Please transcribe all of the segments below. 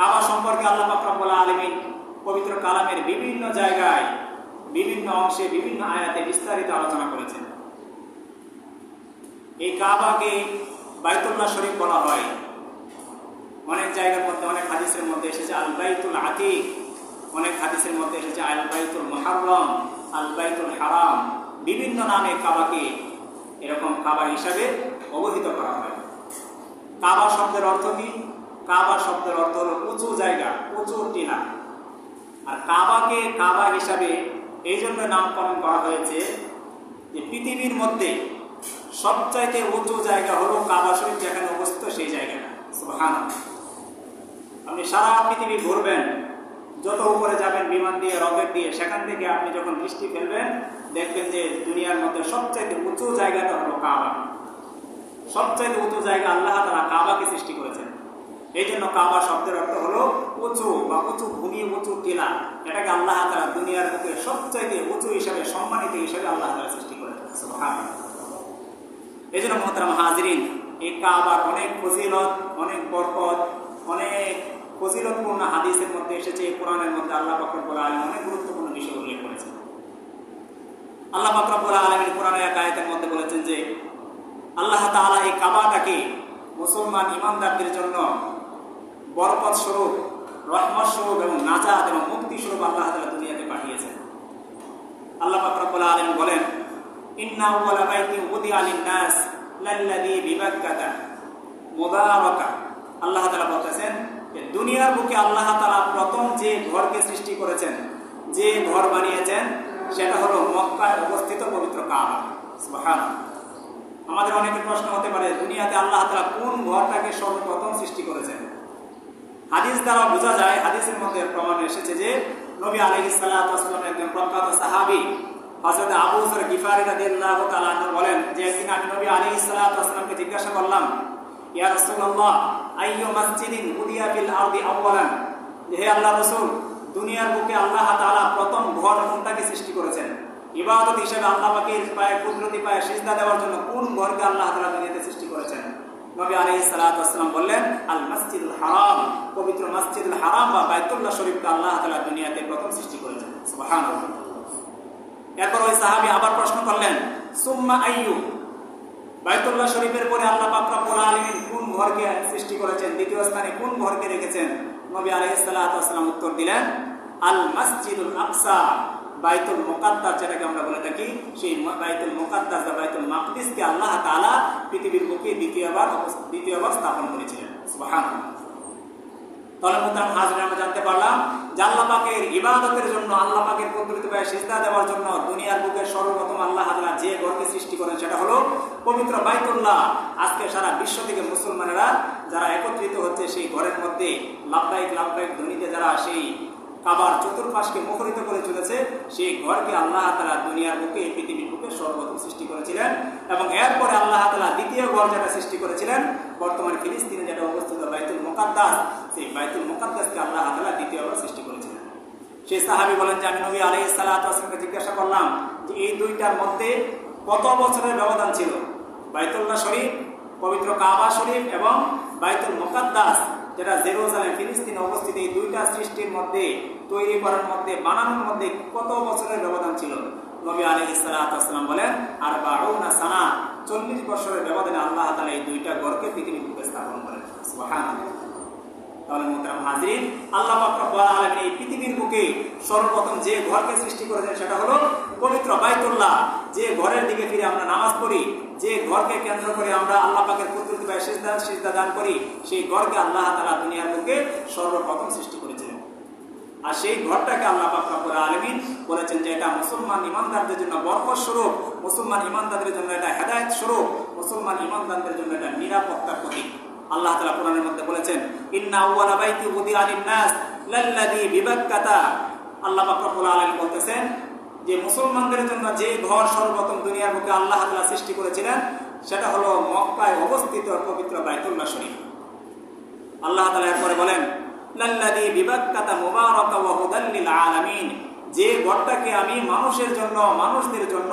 কাবা সম্পর্কে আল্লাহ পাকরাবুল আলমিন পবিত্র কালামের বিভিন্ন জায়গায়, বিভিন্ন অংশে, বিভিন্ন আয়াতে বিস্তারিত আলোচনা করেছেন। এই কাবাকে বাইতুল্লাহ শরীফ বলা হয়। অনেক জায়গার মধ্যে, অনেক হাদিসের মধ্যে এসেছে আল বাইতুল আতিক, অনেক হাদিসের মধ্যে এসেছে আল বাইতুল মহারম আল বাইতুল হারাম। বিভিন্ন নামে কাবাকে এরকম কাবা হিসাবে অবহিত করা হয়। কাবা শব্দের অর্থ কি? কাবা শব্দের অর্থ হলো উঁচু জায়গা, উঁচু টিলা। আর কাবাকে কাবা হিসাবে এই জন্য নামকরণ করা হয়েছে যে পৃথিবীর মধ্যে সবচাইতে উঁচু জায়গা হলো কাবা শরীফ, যেখানে অবস্থিত সেই জায়গাটা। আপনি সারা পৃথিবী ঘুরবেন, যত উপরে যাবেন, বিমান দিয়ে, রকেট দিয়ে, সেখান থেকে আপনি যখন দৃষ্টি ফেলবেন, দেখবেন যে দুনিয়ার মধ্যে সবচাইতে উঁচু জায়গাটা হলো কাবা। সবচাইতে উঁচু জায়গা আল্লাহ তারা কাবাকে সৃষ্টি করেছেন। এই জন্য কাবা শব্দের অর্থ হলো উঁচু বা উঁচু ভূমি উঁচু টিলা। এটাকে আল্লাহ তারা দুনিয়ার বুকে সবচাইতে উঁচু হিসাবে, সম্মানিত হিসাবে আল্লাহ তারা সৃষ্টি সুবহানাল্লাহ। এই জন্য মহতারাম হাজরিন, এই কাবার অনেক ফজিলত, অনেক বরকত, অনেক ফজিলতপূর্ণ হাদিসের মধ্যে এসেছে, এই কোরআনের মধ্যে আল্লাহ বাকরবুল আলম অনেক গুরুত্বপূর্ণ বিষয় উল্লেখ করেছেন। আল্লাহ বাকরবুল আলমের কোরআনের এক আয়াতের মধ্যে বলেছেন যে, আল্লাহ তাআলা এই কাবাটাকে মুসলমান ইমানদারদের জন্য বরকত স্বরূপ, রহমত স্বরূপ এবং নাজাত এবং মুক্তি স্বরূপ আল্লাহ তাআলা দুনিয়াতে পাঠিয়েছেন। আল্লাহ বাকরবুল আলম বলেন তাআলা বলতেছেন দুনিয়ার আল্লাহ প্রথম যে ঘরকে সৃষ্টি করেছেন, যে ঘর বানিয়েছেন, সেটা হলো মক্কায় অবস্থিত পবিত্র আমাদের অনেকের প্রশ্ন হতে পারে, দুনিয়াতে আল্লাহ তাআলা কোন ঘরটাকে সর্বপ্রথম সৃষ্টি করেছেন? হাদিস দ্বারা বোঝা যায়, হাদিসের মধ্যে প্রমাণ এসেছে যে নবী সালাতু ওয়াসসালাম একজন প্রখ্যাত সাহাবী হযরত আবু গিফারি বলেন যে একদিন আমি নবী ওয়াসসালামকে জিজ্ঞাসা করলাম হে আল্লাহ দুনিয়ার আল্লাহ প্রথম ঘর কোনটাকে সৃষ্টি করেছেন? ইবাদত আল্লাহ পায়ে কুদরতি পায়ে সিজদা দেওয়ার জন্য কোন ঘরকে আল্লাহ সৃষ্টি করেছেন? নবী সালাতু ওয়াসসালাম বললেন, আল মসজিদুল হারাম পবিত্র মসজিদুল হারাম বা বাইতুল্লাহ আল্লাহ তাআলা দুনিয়াতে প্রথম সৃষ্টি করেছেন। ওই সাহাবী আবার প্রশ্ন করলেন, সুম্মা আইয়ু? বাইতুল্লাহ শরীফের পরে আল্লাহ কোন ঘরকে সৃষ্টি করেছেন? দ্বিতীয় স্থানে কোন ঘরকে রেখেছেন? নবী সালাতু ওয়াসসালাম উত্তর দিলেন, আল মসজিদুল আকসা। বাইতুল মুকাদ্দাস যেটাকে আমরা বলে থাকি, সেই বাইতুল মুকাদ্দাস বা বাইতুল মাকদিসকে আল্লাহ তাআলা পৃথিবীর বুকে দ্বিতীয়বার দ্বিতীয়বার স্থাপন করেছিলেন। সুবহানাল্লাহ। তাহলে মোতাম হাজরে আমরা জানতে পারলাম যে আল্লাহ পাকের ইবাদতের জন্য, আল্লাহ পাকের পদ্ধতি পায়ে সিজদা দেওয়ার জন্য দুনিয়ার বুকে সর্বপ্রথম আল্লাহ তাআলা যে ঘরকে সৃষ্টি করেন সেটা হলো পবিত্র বাইতুল্লাহ। আজকে সারা বিশ্ব থেকে মুসলমানেরা যারা একত্রিত হচ্ছে সেই ঘরের মধ্যে, লাভবাহিক লাভবাহিক ধ্বনিতে যারা সেই কাবার চতুর্পাশকে মুখরিত করে চলেছে, সেই ঘরকে আল্লাহ তালা দুনিয়ার বুকে এই পৃথিবীর বুকে সর্বপ্রথম সৃষ্টি করেছিলেন এবং এরপরে আল্লাহ তালা দ্বিতীয় ঘর যেটা সৃষ্টি করেছিলেন, বর্তমান ফিলিস্তিনে যেটা অবস্থিত বাইতুল মোকাদ্দাস, সেই বাইতুল মোকাদ্দাসকে আল্লাহ তালা দ্বিতীয়বার সৃষ্টি করেছিলেন। সেই সাহাবি বলেন যে, আমি নবী আলাই সালাতামকে জিজ্ঞাসা করলাম যে, এই দুইটার মধ্যে কত বছরের ব্যবধান ছিল? বাইতুল্লাহ শরীফ, পবিত্র কাবা শরীফ এবং বাইতুল মোকাদ্দাস। যেটা জেরুজালেম, ফিলিস্তিনে অবস্থিত এই দুইটা সৃষ্টির মধ্যে, তৈরি করার মধ্যে, বানানোর মধ্যে কত বছরের ব্যবধান ছিল? নবী আলী ইসালাতাম বলেন আর বারোনা সানা, চল্লিশ বছরের ব্যবধানে আল্লাহ তালা এই দুইটা গড়কে পৃথিবীর বুকে স্থাপন করেন। তাহলে মোহতারাম হাজরিন, আল্লাহ এই পৃথিবীর বুকে সর্বপ্রথম যে ঘরকে সৃষ্টি করেছেন সেটা হলো পবিত্র বাইতুল্লাহ, যে ঘরের দিকে ফিরে আমরা নামাজ পড়ি, যে ঘরকে কেন্দ্র করে আমরা আল্লাহ পাকের কুদরতি পায়ে সিজদা দান করি, সেই ঘরকে আল্লাহ তাআলা দুনিয়ার বুকে সর্বপ্রথম সৃষ্টি করেছিলেন। আর সেই ঘরটাকে আল্লাহ পাক রব্বুল আলামিন বলেছেন যে এটা মুসলমান ইমানদারদের জন্য বরকত স্বরূপ, মুসলমান ইমানদারদের জন্য এটা হেদায়েত স্বরূপ, মুসলমান ইমানদারদের জন্য এটা নিরাপত্তার প্রতীক। আল্লাহ তালা কোরআনের মধ্যে বলেছেন, ইন্না লাল্লাযী বিবাক্কাতা। আল্লাহ পাক আলামিন বলতেছেন যে মুসলমানদের জন্য যে ঘর সর্বপ্রথম দুনিয়ার বুকে আল্লাহ তাআলা সৃষ্টি করেছিলেন, সেটা হলো মক্কায় অবস্থিত পবিত্র বাইতুল্লাহ শরীফ। আল্লাহ তাআলা এরপরে বলেন, লাল্লাযী বিবাক্কাতা মুবারাকা ওয়া আলামিন যে ঘরটাকে আমি মানুষের জন্য, মানুষদের জন্য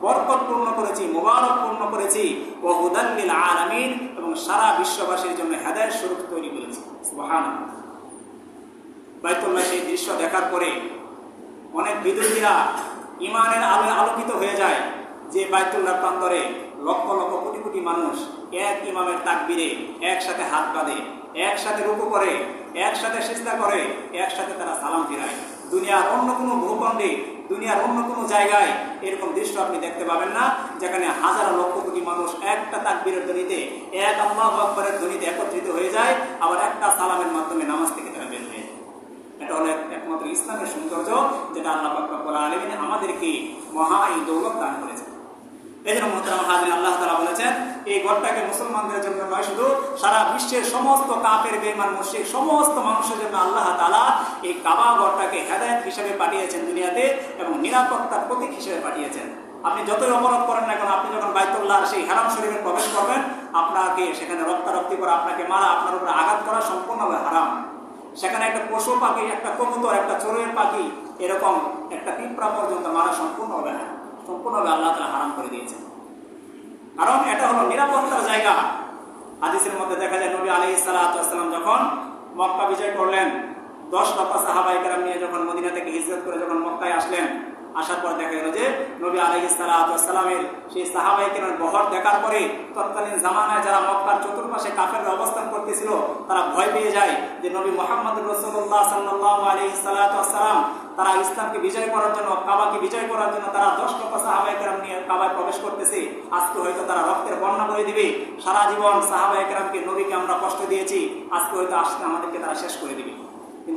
বরকতপূর্ণ করেছি, মুবারকপূর্ণ করেছি ও হুদাল লিল আলামিন এবং সারা বিশ্ববাসীর জন্য হেদায়েত স্বরূপ তৈরি করেছি। সুবহানাল্লাহ। বাইতুল্লাহ সেই দৃশ্য দেখার পরে অনেক বিদ্যুতীরা ইমানের আলো আলোকিত হয়ে যায় যে বাইতুল্লাহ প্রান্তরে লক্ষ লক্ষ কোটি কোটি মানুষ এক ইমামের তাকবিরে একসাথে হাত বাঁধে, একসাথে রুকু করে, একসাথে চেষ্টা করে, একসাথে তারা সালাম ফিরায়। দুনিয়ার অন্য কোনো ভূখণ্ডে, দুনিয়ার অন্য কোনো জায়গায় এরকম দৃশ্য আপনি দেখতে পাবেন না, যেখানে হাজার লক্ষ কোটি মানুষ একটা তাকবীরের ধ্বনিতে এক আল্লাহ আকবরের ধ্বনিতে একত্রিত হয়ে যায়, আবার একটা সালামের মাধ্যমে নামাজ থেকে তারা বের হয়ে যায় এটা হলো একমাত্র ইসলামের সৌন্দর্য যেটা আল্লাহ পাকবুল আমাদেরকে মহা এই দৌলত দান করেছে এই জন্য মোহতারাম আল্লাহ তালা বলেছেন, এই ঘরটাকে মুসলমানদের জন্য নয়, শুধু সারা বিশ্বের সমস্ত কাপের বেমান মুশরিক, সমস্ত মানুষের জন্য আল্লাহ তালা এই কাবা ঘরটাকে হেদায়ত হিসেবে পাঠিয়েছেন দুনিয়াতে এবং নিরাপত্তার প্রতীক হিসেবে পাঠিয়েছেন। আপনি যতই অপরাধ করেন না কেন, আপনি যখন বাইতুল্লাহ সেই হারাম শরীরে প্রবেশ করবেন, আপনাকে সেখানে রক্তারক্তি করা, আপনাকে মারা, আপনার উপরে আঘাত করা সম্পূর্ণভাবে হারাম। সেখানে একটা পশু পাখি, একটা কবুতর, একটা চোরের পাখি, এরকম একটা পিঁপড়া পর্যন্ত মারা সম্পূর্ণ হবে না। সম্পূর্ণভাবে আল্লাহ তালা হারাম করে দিয়েছেন। কারণ এটা হলো নিরাপত্তার জায়গা। হাদিসের মধ্যে দেখা যায় নবী আলি সালাম যখন মক্কা বিজয় করলেন, দশ লক্ষ সাহাবাইকার নিয়ে যখন মদিনা থেকে হিজরত করে যখন মক্কায় আসলেন আসার পর দেখা গেল যে নবী আলী সালামের সেই সাহাবাই কেরামের বহর দেখার পরে তৎকালীন জামানায় যারা মক্কার চতুর্পাশে কাফের অবস্থান করতেছিল, তারা ভয় পেয়ে যায় যে নবী মোহাম্মদ রসুল্লাহ সাল্লাহ আলী সালাম তারা ইসলামকে বিজয় করার জন্য, কাবাকে বিজয় করার জন্য তারা দশ লক্ষ সাহাবাই কেরাম নিয়ে কাবায় প্রবেশ করতেছে। আজকে হয়তো তারা রক্তের বন্যা করে দিবে। সারা জীবন সাহাবাই কেরামকে নবীকে আমরা কষ্ট দিয়েছি। আজকে হয়তো আজকে আমাদেরকে তারা শেষ করে দিবে।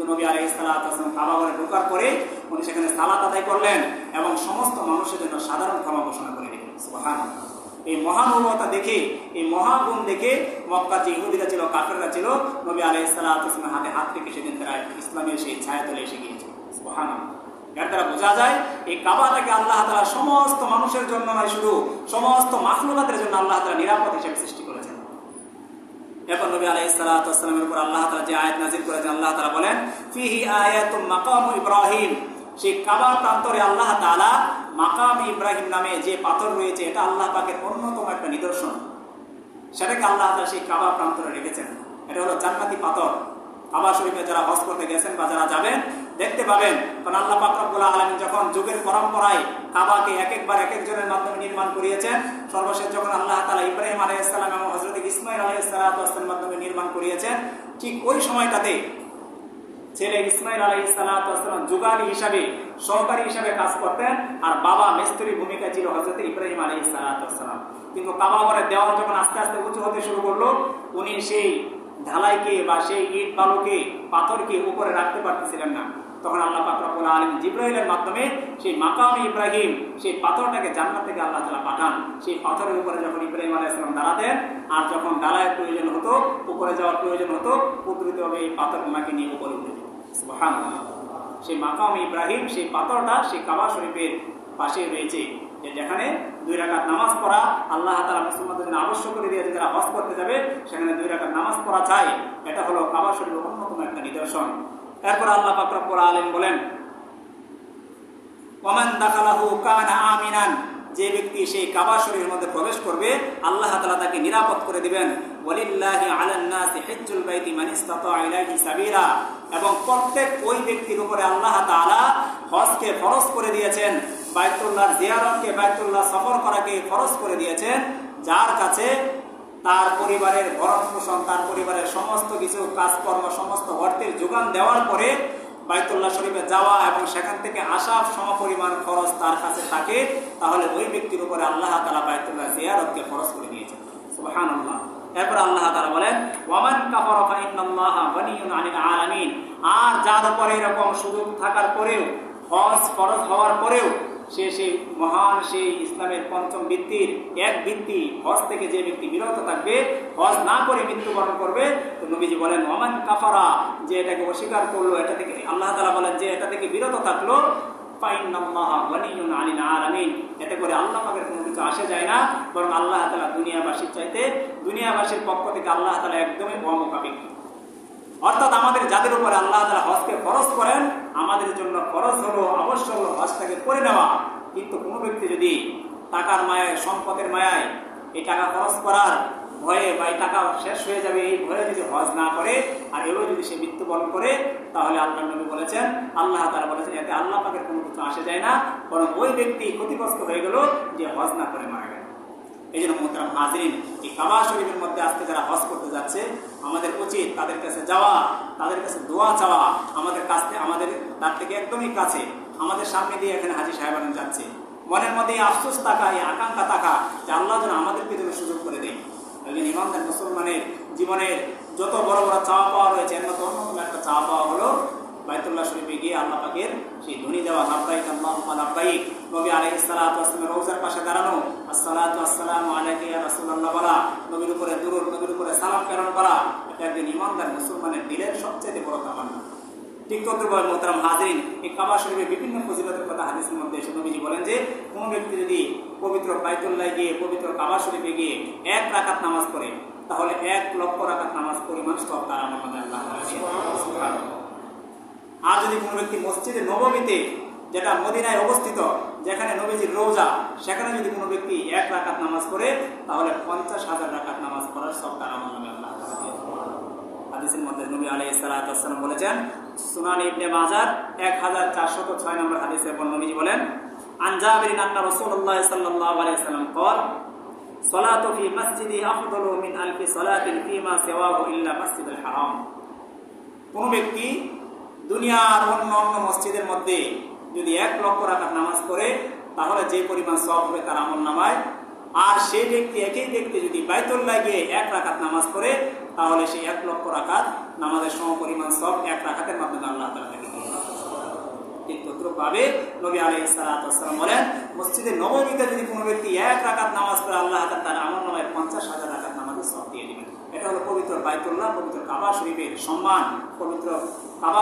নবী আলাই ইসলাম কাবা ঘরে ঢোকার পরে উনি সেখানে সালাত আদায় করলেন এবং সমস্ত মানুষের জন্য সাধারণ ক্ষমা ঘোষণা করে সুবহান এই মহানুভবতা দেখে, এই মহাগুণ দেখে মক্কা যে ইহুদিরা ছিল, কাফেররা ছিল, নবী আলাই ইসলামের হাতে হাত রেখে সেদিন তারা ইসলামের সেই ছায়া তলে এসে গিয়েছে। সুবহান এর দ্বারা বোঝা যায়, এই কাবাটাকে আল্লাহ তালা সমস্ত মানুষের জন্য নয় শুধু, সমস্ত মাখলুকাতের জন্য আল্লাহ তালা নিরাপদ হিসেবে সৃষ্টি করেছেন। এখন নবী আলাই সালাতামের উপর আল্লাহ তালা যে আয়াত নাজির করেছেন, আল্লাহ তালা বলেন, ফিহি আয়াত মাকাম ইব্রাহিম। সেই কাবার প্রান্তরে আল্লাহ তালা মাকাম ইব্রাহিম নামে যে পাথর রয়েছে, এটা আল্লাহ পাকের অন্যতম একটা নিদর্শন। সেটাকে আল্লাহ তালা সেই কাবা প্রান্তরে রেখেছেন। এটা হলো জান্নাতি পাথর। কাবা শরীফে যারা হজ করতে গেছেন বা যারা যাবেন দেখতে পাবেন। কারণ আল্লাহ পাক রব্বুল আলামিন যখন যুগের পরম্পরায় কাবাকে এক একবার এক একজনের মাধ্যমে নির্মাণ করিয়েছেন, সর্বশেষ যখন আল্লাহ তালা ইব্রাহিম আলাইহিস সালাম এবং হযরত ইসমাইল আলাইহিস সালামের মাধ্যমে নির্মাণ করিয়েছেন, ঠিক ওই সময়টাতে ছেলে ইসমাইল আলাইহিস সালাম যুগালি হিসাবে, সহকারী হিসাবে কাজ করতেন আর বাবা মিস্ত্রি ভূমিকা ছিল হযরত ইব্রাহিম আলাইহিস সালাম কিন্তু কাবা ঘরের দেওয়াল যখন আস্তে আস্তে উঁচু হতে শুরু করল, উনি সেই ঢালাইকে বা সেই ইট বালুকে, পাথরকে উপরে রাখতে পারতেছিলেন না। তখন আল্লাহ পাকরাবুল আলম জিব্রাহিলের মাধ্যমে সেই মাকাম ইব্রাহিম, সেই পাথরটাকে জান্নাত থেকে আল্লাহ তালা পাঠান। সেই পাথরের উপরে যখন ইব্রাহিম আলাইসালাম দাঁড়াতেন, আর যখন ডালায়ের প্রয়োজন হতো, উপরে যাওয়ার প্রয়োজন হতো কুদরতিভাবে এই পাথর ওনাকে নিয়ে উপরে উঠে যেত। সেই মাকাম ইব্রাহিম, সেই পাথরটা সেই কাবা শরীফের পাশে রয়েছে যেখানে দুই রাকাত নামাজ পড়া আল্লাহ তালা মুসলমানদের জন্য আবশ্যক করে দিয়েছে, যারা হজ করতে যাবে, সেখানে দুই রাকাত নামাজ পড়া চাই। এটা হলো কাবা শরীফের অন্যতম একটা নিদর্শন। এরপর আল্লাহ পাকরাবুল আলম বলেন, ওমান দাখালাহু কানা আমিনান যে ব্যক্তি সেই কাবা শরীরের মধ্যে প্রবেশ করবে, আল্লাহ তালা তাকে নিরাপদ করে দিবেন। এবং প্রত্যেক ওই ব্যক্তির উপরে আল্লাহ তাআলা হজকে ফরজ করে দিয়েছেন, বাইতুল্লাহর জিয়ারতকে, বাইতুল্লাহ সফর করাকে ফরজ করে দিয়েছেন, যার কাছে তার পরিবারের ভরণ পোষণ তার পরিবারের সমস্ত কিছু কাজকর্ম, সমস্ত অর্থের যোগান দেওয়ার পরে বাইতুল্লাহ শরীফে যাওয়া এবং সেখান থেকে আসা সমপরিমাণ খরচ তার কাছে থাকে, তাহলে ওই ব্যক্তির উপরে আল্লাহ তালা বাইতুল্লাহ জিয়ারতকে খরচ করে দিয়েছেন। সুবহান আল্লাহ এরপর আল্লাহ তালা বলেন, ওয়ামান আলামিন। আর যার উপরে এরকম সুযোগ থাকার পরেও, হজ খরচ হওয়ার পরেও সে সেই মহান সেই ইসলামের পঞ্চম বৃত্তির এক বৃত্তি হজ থেকে যে ব্যক্তি বিরত থাকবে, হজ না করে মৃত্যুবরণ করবে, তো নবীজি বলেন, ওমান কাফারা যে এটাকে অস্বীকার করল, এটা থেকে আল্লাহ তালা বলেন যে এটা থেকে বিরত থাকল এতে করে আল্লাহ পাকের কোনো কিছু আসে যায় না, বরং আল্লাহ তালা দুনিয়াবাসীর চাইতে, দুনিয়াবাসীর পক্ষ থেকে আল্লাহ তালা একদমই অমুখাপেক্ষ। অর্থাৎ আমাদের যাদের উপরে আল্লাহ তালা হজকে খরচ করেন আমাদের জন্য খরচ হলো, অবশ্য হলো হজটাকে করে নেওয়া। কিন্তু কোনো ব্যক্তি যদি টাকার মায়ায়, সম্পদের মায়ায় এই টাকা খরচ করার ভয়ে বা এই টাকা শেষ হয়ে যাবে, এই ভয়ে যদি হজ না করে আর এভাবে যদি সে মৃত্যুবরণ করে, তাহলে আল্লাহ নবী বলেছেন, আল্লাহ তারা বলেছেন, এতে আল্লাহ পাকের কোনো কিছু আসে যায় না। বরং ওই ব্যক্তি ক্ষতিগ্রস্ত হয়ে গেল যে হজ না করে মারা গেল। এই জন্য মোহতারাম হাজরিন এই মধ্যে আজকে যারা হজ করতে যাচ্ছে, আমাদের উচিত তাদের কাছে যাওয়া, তাদের কাছে দোয়া চাওয়া, আমাদের কাছ থেকে, আমাদের তার থেকে একদমই কাছে, আমাদের সামনে দিয়ে এখানে হাজি সাহেবান যাচ্ছে। মনের মধ্যে এই আফসোস থাকা, এই আকাঙ্ক্ষা থাকা যে আল্লাহ যেন আমাদেরকে যেন সুযোগ করে দেয়। একজন ইমানদার মুসলমানের জীবনের যত বড় বড় চাওয়া পাওয়া রয়েছে, এর মধ্যে অন্যতম একটা চাওয়া পাওয়া হলো বাইতুল্লাহ শরীফে গিয়ে আল্লাহ পাকের সেই ধ্বনি দেওয়া নবী পাশে দাঁড়ানো বলা, নবীর উপরে নবীর উপরে সালাম প্রেরণ করা, এটা একজন মুসলমানের দিলের সবচেয়ে বড় ঠিক মোহতারাম হাজরিন, এই কাবা শরীফের বিভিন্ন ফজিলতের কথা হাদিসের মধ্যে নবীজি বলেন যে, কোনো ব্যক্তি যদি পবিত্র বাইতুল্লাহ গিয়ে, পবিত্র কাবা শরীফে গিয়ে এক রাকাত নামাজ পড়ে, তাহলে এক লক্ষ রাকাত নামাজ পরিমাণ সব তার আমার আল্লাহ তাআলা দিয়ে দেন। সুবহানাল্লাহ। আর যদি কোনো ব্যক্তি মসজিদে নবমীতে যেটা মদিনায় অবস্থিত যেখানে নবীজির রোজা সেখানে যদি কোনো ব্যক্তি এক রাকাত নামাজ পড়ে তাহলে পঞ্চাশ হাজার রাকাত নামাজ পড়ার সব তার আমার নামে আল্লাহ তাআলা দিয়ে দেন। হাদিসের মধ্যে নবী আলাইহিস সালাতু ওয়াসসালাম বলেছেন সুনান ইবনে মাজার 1406 নম্বর হাদিসে নবীজি বলেন আন জাবির আন্না রাসূলুল্লাহ সাল্লাল্লাহু আলাইহি ওয়াসাল্লাম قال صلاة في مسجدي أفضل من ألف صلاة فيما سواه إلا مسجد الحرام কোনো ব্যক্তি দুনিয়ার অন্য অন্য মসজিদের মধ্যে যদি এক লক্ষ রাখার নামাজ পড়ে, তাহলে যে পরিমাণ সব হবে তার আমল নামায়। আর সেই ব্যক্তি, একই ব্যক্তি যদি বাইতুল্লাহ গিয়ে এক রাখাত নামাজ পড়ে, তাহলে সেই এক লক্ষ রাখাত নামাজের সম পরিমাণ সব এক রাখাতের মাধ্যমে আল্লাহ তালা নবী বলেন, মসজিদে নবমীতে যদি কোনো ব্যক্তি এক রাকাত নামাজ পড়ে, আল্লাহ তার আমল নামায় পঞ্চাশ হাজার রাকাত নামাজের সব দিয়ে দিবেন। এটা হলো পবিত্র বাইতুল্লাহ, পবিত্র কাবা শরীফের সম্মান, পবিত্র কাবা